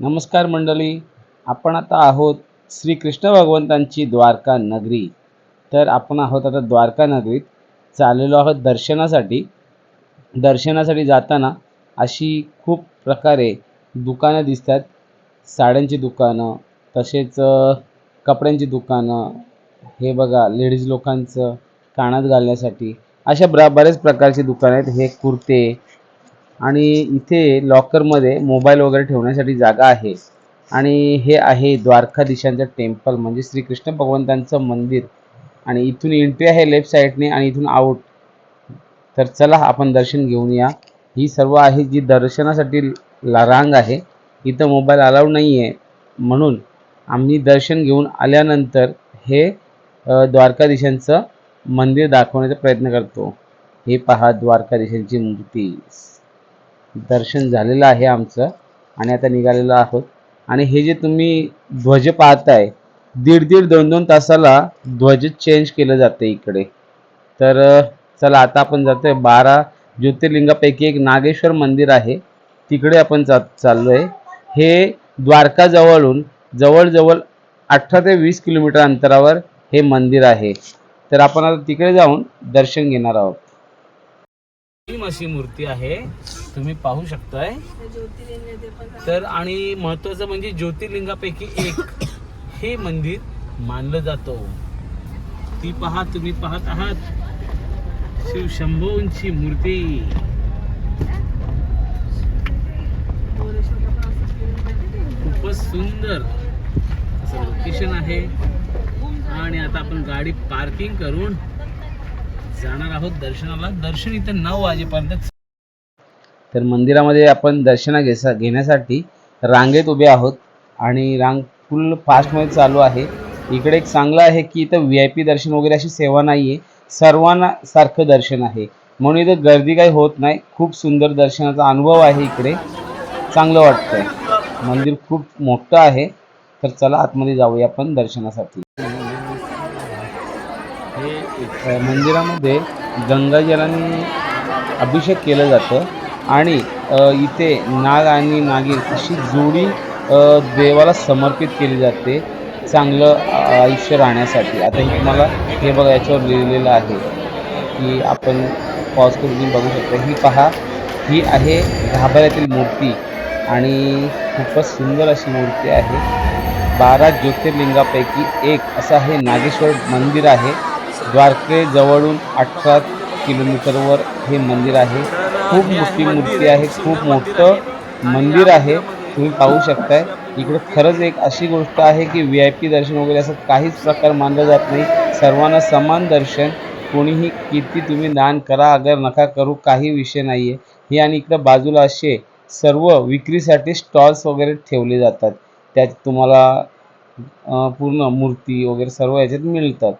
नमस्कार मंडळी आपण आता आहोत श्री कृष्ण भगवंतांची द्वारका नगरी. तर आपण आहोत आता द्वारका नगरीत. चाललेलो आहोत दर्शनासाठी. दर्शनासाठी जाताना अशी खूप प्रकारे दुकानं दिसतात. साड्यांची दुकानं तसेच कपड्यांची दुकानं हे बघा लेडीज लोकांचं कानात घालण्यासाठी. अशा ब्रा बऱ्याच प्रकारची दुकानं आहेत. हे कुर्ते आणि इथे लॉकरमध्ये मोबाईल वगैरे ठेवण्यासाठी जागा आहे. आणि हे आहे द्वारकाधीशांचं टेम्पल म्हणजे श्रीकृष्ण भगवंतांचं मंदिर. आणि इथून एंट्री आहे लेफ्ट साईडने आणि इथून आउट तर चला आपण दर्शन घेऊन या ही सर्व आहे जी दर्शनासाठी ला रांग आहे. इथं मोबाईल अलाउड नाही आहे म्हणून आम्ही दर्शन घेऊन आल्यानंतर हे द्वारकाधीशांचं मंदिर दाखवण्याचा प्रयत्न करतो. हे पहा द्वारकाधीशांची मूर्ती. दर्शन झालेलं आहे आमचं आणि आता निघालेलो आहोत. आणि हे जे तुम्ही ध्वज पाहताय दीड दीड दोन दोन तासाला ध्वज चेंज केलं जातं इकडे. तर चला आता आपण जातोय बारा ज्योतिर्लिंगापैकी एक नागेश्वर मंदिर आहे. तिकडे आपण चा चाललोय. हे द्वारकाजवळून जवळजवळ अठरा ते वीस किलोमीटर अंतरावर हे मंदिर आहे. तर आपण आता तिकडे जाऊन दर्शन घेणार आहोत. अशी मूर्ती आहे. तुम्ही पाहू शकताय. तर आणि महत्वाचं म्हणजे ज्योतिर्लिंगापैकी एक हे मंदिर मानलं जातो. ती पहा तुम्ही पाहत आहात. शिव शंभूंची मूर्ती. खूपच सुंदर असं लोकेशन आहे. आणि आता आपण गाडी पार्किंग करून जाणार आहोत दर्शनाला. दर्शन इथं नऊ वाजेपर्यंत. तर मंदिरामध्ये आपण दर्शना घेसा घेण्यासाठी रांगेत उभे आहोत आणि रांग फुल फास्टमध्ये चालू आहे. इकडे एक चांगलं आहे की इथं व्ही आय पी दर्शन वगैरे अशी सेवा नाही आहे सर्वांना सारखं दर्शन आहे. म्हणून इथं गर्दी काही होत नाही. खूप सुंदर दर्शनाचा अनुभव आहे इकडे. चांगलं वाटतंय. मंदिर खूप मोठं आहे. तर चला आतमध्ये जाऊया आपण दर्शनासाठी. मंदिरामध्ये गंगाजलाने अभिषेक केलं जातं आणि इथे नाग आणि नागिन अशी जोडी देवाला समर्पित केली जाते चांगलं आयुष्य राहण्यासाठी. आता हे तुम्हाला हे बघा याच्यावर लिहिलेलं आहे की आपण पॉज करून बघू शकतो. ही पहा ही आहे घाबऱ्यातील मूर्ती आणि खूपच सुंदर अशी मूर्ती आहे. बारा ज्योतिर्लिंगापैकी एक असं हे नागेश्वर मंदिर आहे. द्वारकेजवळून अठरा किलोमीटरवर हे मंदिर आहे. खूप मोठी मूर्ती आहे खूप मोठं मंदिर आहे. तुम्ही पाहू शकताय. इकडे खरंच एक अशी गोष्ट आहे की व्ही आय पी दर्शन वगैरे असं काहीच प्रकार मानलं जात नाही. सर्वांना समान दर्शन. कोणीही किती तुम्ही दान करा अगर नका करू काही विषय नाही आहे हे आणि इकडं बाजूला असे सर्व विक्रीसाठी स्टॉल्स वगैरे ठेवले जातात. त्यात तुम्हाला पूर्ण मूर्ती वगैरे सर्व याच्यात मिळतात.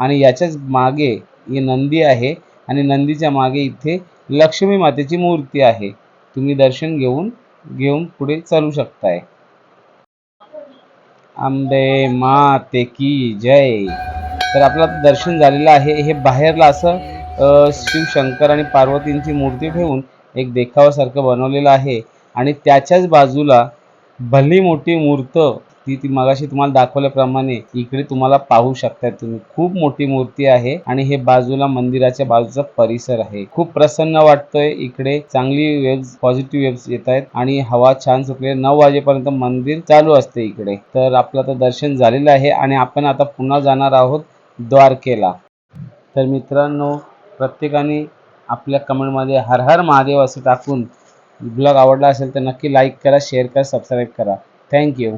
आणि याच्याच मागे ही नंदी आहे आणि नंदीच्या मागे इथे लक्ष्मी मातेची मूर्ती आहे. तुम्ही दर्शन घेऊन घेऊन पुढे चालू शकताय. आंबे माते की जय. तर आपलं दर्शन झालेलं आहे. हे बाहेरला असं शिवशंकर आणि पार्वतींची मूर्ती ठेवून एक देखावासारखं बनवलेलं आहे. आणि त्याच्याच बाजूला भली मोठी मूर्त ती ती मगाशी तुम्हाला दाखवल्याप्रमाणे इकडे तुम्हाला पाहू शकता तुम्ही. खूप मोठी मूर्ती आहे आणि हे बाजूला मंदिराच्या बाजूचा परिसर आहे. खूप प्रसन्न वाटतोय इकडे. चांगली वेव्स पॉझिटिव्ह वेव्स येत आहेत आणि हवा छान सुटली नऊ वाजेपर्यंत मंदिर चालू असते इकडे. तर आपलं आता दर्शन झालेलं आहे आणि आपण आता पुन्हा जाणार आहोत द्वारकेला. तर मित्रांनो प्रत्येकाने आपल्या कमेंटमध्ये हर हर महादेव असं टाकून ब्लॉग आवडला असेल तर नक्की लाईक करा शेअर करा सबस्क्राईब करा. थँक्यू